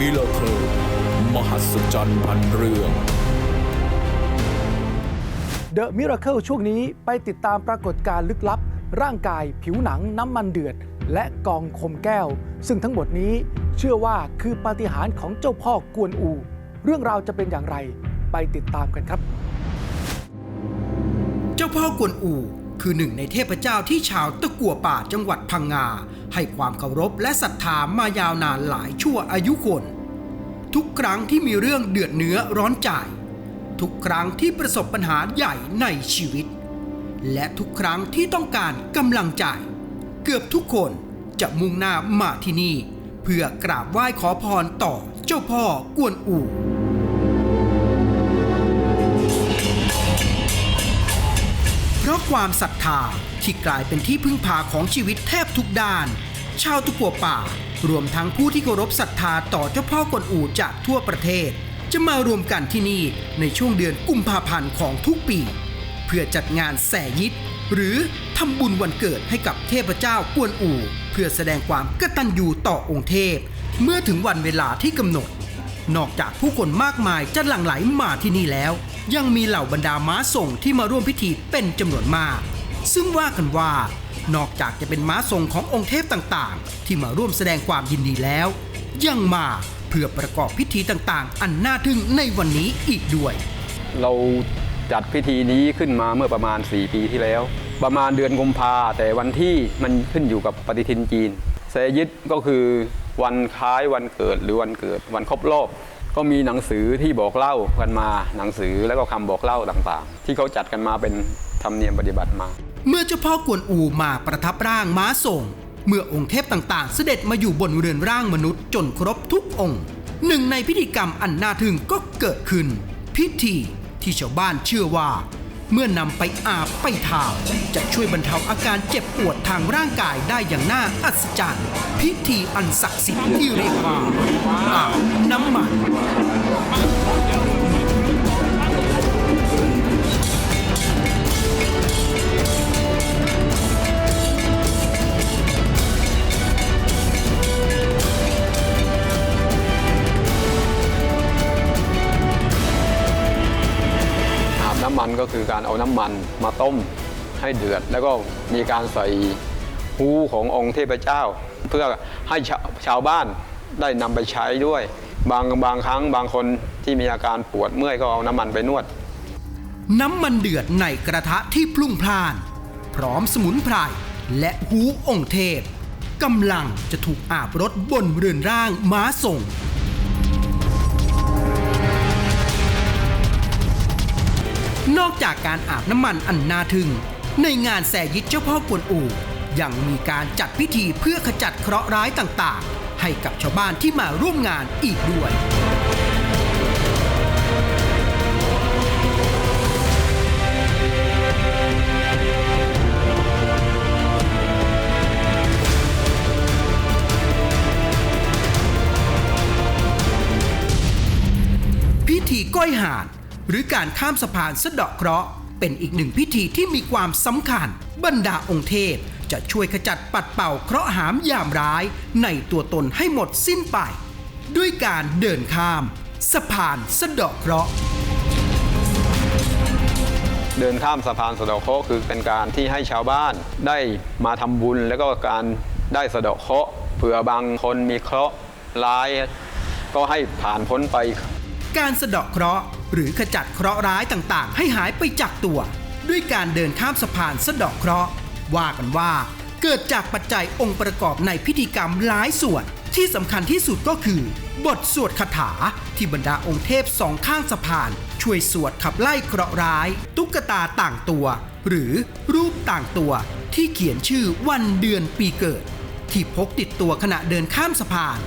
มิเลเคิลมหัศจรรย์พันเรื่อง The Miracle ช่วงนี้ไปติดตามปรากฏการณ์ลึกลับ ร่างกายผิวหนังน้ำมันเดือด และกองคมแก้ว ซึ่งทั้งหมดนี้เชื่อว่าคือปาฏิหาริย์ของเจ้าพ่อกวนอู เรื่องราวจะเป็นอย่างไร ไปติดตามกันครับ เจ้าพ่อกวนอู คือหนึ่งในเทพเจ้าที่ชาวตะกัวป่าจังหวัดพังงา ให้ความเคารพและศรัทธามายาวนานหลายชั่วอายุคน ทุกครั้งที่มีเรื่องเดือดเนื้อร้อนใจทุกครั้งที่ประสบปัญหาใหญ่ในชีวิต และทุกครั้งที่ต้องการกำลังใจ เกือบทุกคนจะมุ่งหน้ามาที่นี่ เพื่อกราบไหว้ขอพรต่อเจ้าพ่อกวนอู ความศรัทธาที่กลายเป็นที่พึ่งพาของชีวิตแทบทุกด้าน ชาวตุกัวป่า รวมทั้งผู้ที่เคารพศรัทธาต่อเจ้าพ่อกวนอูจากทั่วประเทศ จะมารวมกันที่นี่ในช่วงเดือนกุมภาพันธ์ของทุกปี เพื่อจัดงานแสยิดหรือทำบุญวันเกิดให้กับเทพเจ้ากวนอู เพื่อแสดงความกตัญญูต่อองค์เทพ เมื่อถึงวันเวลาที่กำหนด นอกจากผู้คนมากมายจะหลั่งไหลมาที่นี่แล้ว ยังมีเหล่าบรรดาม้าส่งที่มาร่วมพิธีเป็นจำนวนมาก ซึ่งว่ากันว่านอกจากจะเป็นม้าทรงขององค์เทพต่างๆ ที่มาร่วมแสดงความยินดีแล้ว ยังมาเพื่อประกอบพิธีต่างๆ อันน่าทึ่งในวันนี้อีกด้วย เราจัดพิธีนี้ขึ้นมาเมื่อประมาณ 4 ปีที่แล้ว ประมาณเดือนกุมภาแต่วันที่มันขึ้นอยู่กับปฏิทินจีนเซยิดก็คือวันคล้ายวันเกิดหรือวันเกิดวันครบรอบ ก็มีหนังสือที่บอกเล่ากันมาหนังสือแล้วก็คำบอกเล่าต่างๆ ที่เขาจัดกันมาเป็นธรรมเนียมปฏิบัติมา เมื่อเจ้าพ่อกวนอูมาประทับร่างม้าส่ง เมื่อองค์เทพต่างๆ เสด็จมาอยู่บนเรือนร่างมนุษย์จนครบทุกองค์หนึ่งในพิธีกรรมอันน่าทึ่งก็เกิดขึ้น พิธีที่ชาวบ้านเชื่อว่า เมื่อนำไปอาบไปทาจะช่วยบรรเทาอาการเจ็บปวดทางร่างกายได้อย่างน่าอัศจรรย์ พิธีอันศักดิ์สิทธิ์ที่เรียกว่าอาบน้ำมัน ก็คือการเอาน้ำมันมาต้มให้เดือด แล้วก็มีการใส่หูขององค์เทพเจ้า เพื่อให้ชาชาวบ้านได้นำไปใช้ด้วย บางบางครั้งบางคนที่มีอาการปวดเมื่อยก็เอาน้ำมันไปนวด น้ำมันเดือดในกระทะที่พลุ่งพล่าน พร้อมสมุนไพรและหูองค์เทพกำลังจะถูกอาบรถบนเรือนร่างม้าส่ง นอกจากการอาบน้ำมันอันน่าทึ่ง ในงานแสยิดเจ้าพ่อกวนอูยังมีการจัดพิธีเพื่อขจัดเคราะห์ร้ายต่างๆ ให้กับชาวบ้านที่มาร่วมงานอีกด้วย หรือการข้ามสะพานสะเดาะเคราะห์เป็นอีกหนึ่งพิธีที่มีความสำคัญ บรรดาองค์เทพ จะช่วยขจัดปัดเป่าเคราะห์หามยามร้าย ในตัวตนให้หมดสิ้นไป ด้วยการเดินข้าม สะพานสะเดาะเคราะห์เดินข้ามสะพานสะเดาะเคราะห์คือเป็นการที่ให้ชาวบ้านได้มาทำบุญ แล้วก็การได้สะเดาะเคราะห์เผื่อบางคนมีเคราะห์ร้าย ก็ให้ผ่านพ้นไป การสะเดาะเคราะห์หรือขจัดเคราะห์ร้ายต่างๆ ให้หายไปจากตัว ด้วยการเดินข้ามสะพานสะเดาะเคราะห์ว่ากันว่า เกิดจากปัจจัยองค์ประกอบในพิธีกรรมหลายส่วนที่สำคัญที่สุดก็คือ บทสวดคาถาที่บรรดาองค์เทพสองข้างสะพาน ช่วยสวดขับไล่เคราะห์ร้าย ตุ๊กตาต่างตัว หรือรูปต่างตัวที่เขียนชื่อวันเดือนปีเกิด ที่พกติดตัวขณะเดินข้ามสะพาน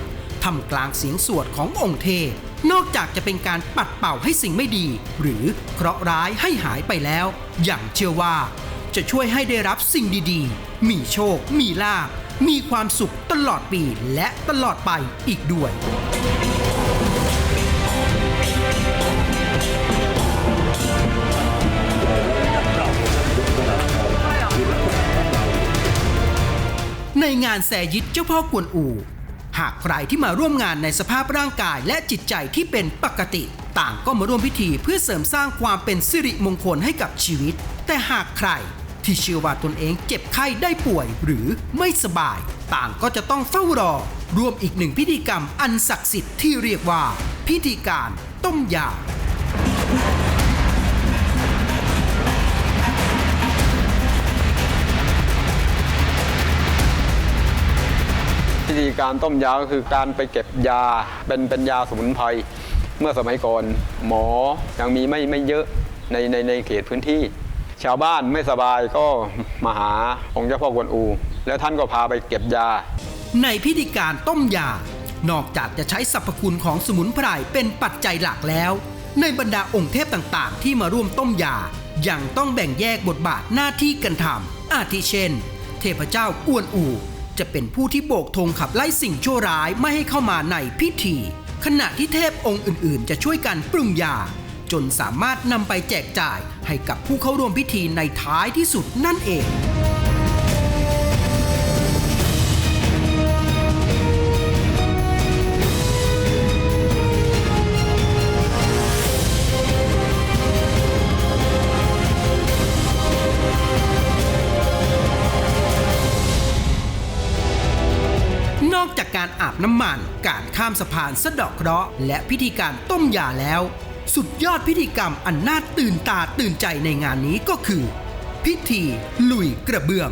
ทำกลางเสียงสวดขององค์เทพ นอกจากจะเป็นการปัดเป่าให้สิ่งไม่ดี หรือเคราะห์ร้ายให้หายไปแล้ว อย่างเชื่อว่า จะช่วยให้ได้รับสิ่งดีๆ มีโชค มีลาภมีความสุขตลอดปีและตลอดไปอีกด้วยในงานแสยิดเจ้าพ่อกวนอูากใครที่มาร่วมงานในสภาพร่างกายและจิตใจที่เป็นปกติ ต่างก็มาร่วมพิธีเพื่อเสริมสร้างความเป็นสิริมงคลให้กับชีวิต แต่หากใครที่เชื่อว่าตนเองเจ็บไข้ได้ป่วยหรือไม่สบาย ต่างก็จะต้องเฝ้ารอรวมอีกหนึ่งพิธีกรรมอันศักดิ์สิทธิ์ที่เรียกว่า พิธีการต้มยา พิธีการต้มยาก็คือการไปเก็บยาเป็นเป็นยาสมุนไพรเมื่อสมัยก่อนหมอยังมีไม่ไม่เยอะในในในเขตพื้นที่ ชาวบ้านไม่สบายก็มาหาองค์เจ้าพ่อกวนอู แล้วท่านก็พาไปเก็บยา ในพิธีการต้มยานอกจากจะใช้สรรพคุณของสมุนไพรเป็นปัจจัยหลักแล้ว ในบรรดาองค์เทพต่างๆ ที่มาร่วมต้มยายังต้องแบ่งแยกบทบาทหน้าที่กันทำอาทิเช่น เทพเจ้ากวนอู จะเป็นผู้ที่โบกธงขับไล่สิ่งชั่วร้ายไม่ให้เข้ามาในพิธี ขณะที่เทพองค์อื่น ๆ จะช่วยกันปรุงยา จนสามารถนำไปแจกจ่ายให้กับผู้เข้าร่วมพิธีในท้ายที่สุดนั่นเองามสะพานสะดอกเคราะห์และพิธีการต้มยาแล้ว สุดยอดพิธีกรรมอันน่าตื่นตาตื่นใจในงานนี้ก็คือ พิธีลุยกระเบื้อง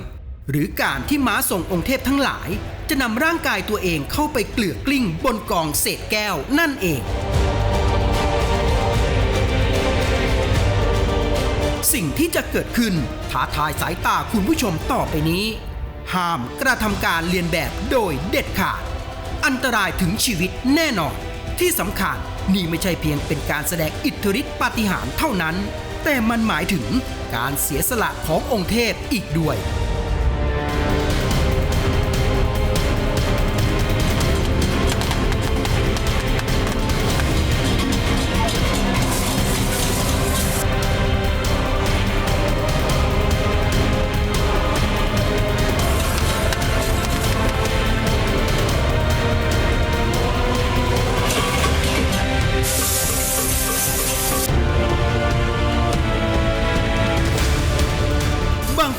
หรือการที่ม้าส่งองค์เทพทั้งหลาย จะนำร่างกายตัวเองเข้าไปเกลือกลิ้งบนกองเศษแก้วนั่นเองสิ่งที่จะเกิดขึ้นท้าทายสายตาคุณผู้ชมต่อไปนี้ ห้ามกระทำการเรียนแบบโดยเด็ดขาด อันตรายถึงชีวิตแน่นอน ที่สำคัญนี่ไม่ใช่เพียงเป็นการแสดงอิทธิฤทธิปาฏิหาริย์เท่านั้น แต่มันหมายถึงการเสียสละขององค์เทพอีกด้วย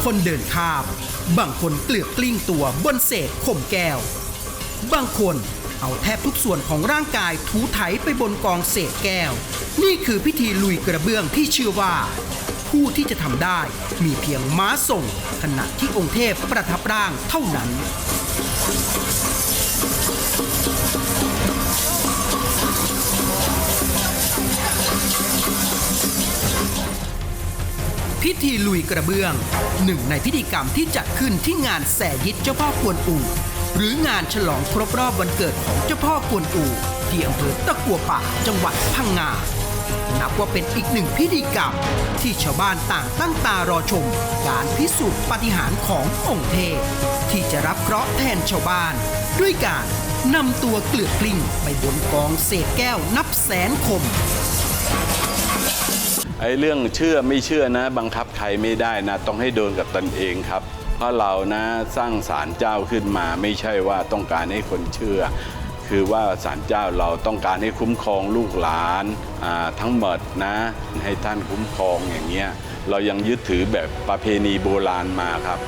คนเดินข้าม บางคนเกลือกกลิ้งตัวบนเศษข่มแก้ว บางคนเอาแทบทุกส่วนของร่างกายถูไถไปบนกองเศษแก้ว นี่คือพิธีลุยกระเบื้องที่เชื่อว่า ผู้ที่จะทำได้มีเพียงม้าส่งขณะที่องค์เทพประทับร่างเท่านั้น พิธีลุยกระเบื้อง หนึ่งในพิธีกรรมที่จัดขึ้นที่งานแสยิดเจ้าพ่อกวนอูหรืองานฉลองครบรอบวันเกิดของเจ้าพ่อกวนอูที่อำเภอตะกัวป่าจังหวัดพังงา นับว่าเป็นอีกหนึ่งพิธีกรรม ที่ชาวบ้านต่างตั้งตารอชม การพิสูจน์ปาฏิหาริขององค์เทพที่จะรับเคราะห์แทนชาวบ้าน ด้วยการนำตัวเกลือกกลิ้งไปบนกองเศษแก้วนับแสนคม ไอ้เรื่องเชื่อไม่เชื่อนะ บังคับใครไม่ได้นะ ต้องให้โดนกับตนเองครับ เพราะเรานะสร้างศาลเจ้าขึ้นมาไม่ใช่ว่าต้องการให้คนเชื่อ คือว่าศาลเจ้าเราต้องการให้คุ้มครองลูกหลานาทั้งหมดนะ ให้ท่านคุ้มครองอย่างเงี้ยเรายังยึดถือแบบประเพณีโบราณมาครับ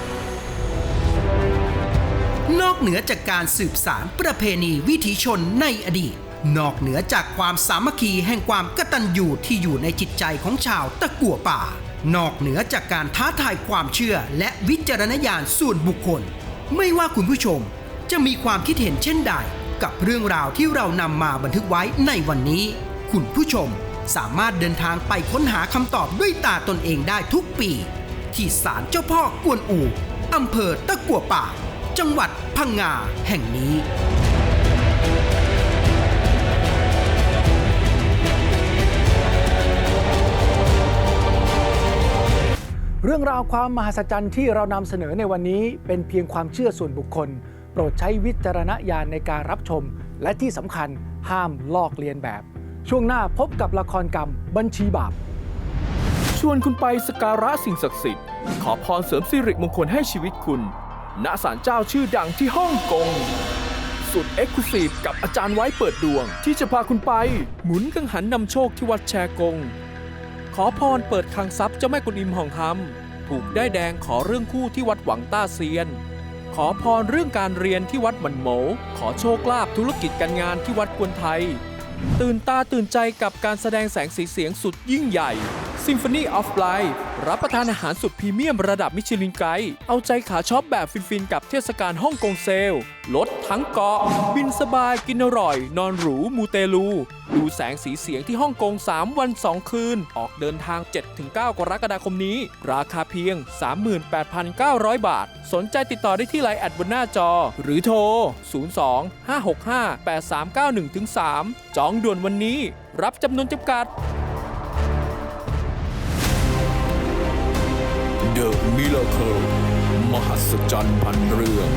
นอกเหนือจากการสืบสารประเพณีวิถีชนในอดีต นอกเหนือจากความสามัคคีแห่งความกตัญญูที่อยู่ในจิตใจของชาวตะกั่วป่า นอกเหนือจากการท้าทายความเชื่อและวิจารณญาณส่วนบุคคล ไม่ว่าคุณผู้ชมจะมีความคิดเห็นเช่นใด กับเรื่องราวที่เรานำมาบันทึกไว้ในวันนี้ คุณผู้ชมสามารถเดินทางไปค้นหาคำตอบด้วยตาตนเองได้ทุกปี ที่ศาลเจ้าพ่อกวนอูอำเภอตะกั่วป่า จังหวัดพังงาแห่งนี้ เรื่องราวความมหัศจรรย์ที่เรานำเสนอในวันนี้เป็นเพียงความเชื่อส่วนบุคคล โปรดใช้วิจารณญาณในการรับชม และที่สำคัญห้ามลอกเลียนแบบ ช่วงหน้าพบกับละครกรรมบัญชีบาป ชวนคุณไปสกการะสิ่งศักดิ์สิทธิ์ ขอพรเสริมสิริมงคลให้ชีวิตคุณ ณศาลเจ้าชื่อดังที่ฮ่องกง สุดเอ็กซ์คลูซีฟกับอาจารย์ไว้เปิดดวง ที่จะพาคุณไป หมุนกังหันนำโชคที่วัดแชกง ขอพรเปิดคลังทรัพย์เจ้าแม่กุนอิมห่องคำถูกได้แดงขอเรื่องคู่ที่วัดหวังต้าเซียน ขอพรเรื่องการเรียนที่วัดหมันโหม ขอโชคลาภธุรกิจการงานที่วัดกวนไทย ตื่นตาตื่นใจกับการแสดงแสงสีเสียงสุดยิ่งใหญ่ Symphony of Life รับประทานอาหารสุดพรีเมียมระดับมิชลินไกด์เอาใจขาช็อปแบบฟินๆ กับเทศกาลฮ่องกงเซลลดทั้งเกาะ บินสบายกินอร่อย นอนหรู มูเตลู ดูแสงสีเสียงที่ฮ่องกง 3 วัน 2 คืน ออกเดินทาง 7-9 กรกฎาคมนี้ ราคาเพียง 38,900 บาท สนใจติดต่อได้ที่ไลน์แอดบนหน้าจอ หรือโทร 02-565-8391-3 จองด่วนวันนี้ รับจำนวนจำกัด The Miracle มหัศจรรย์พันเรื่อง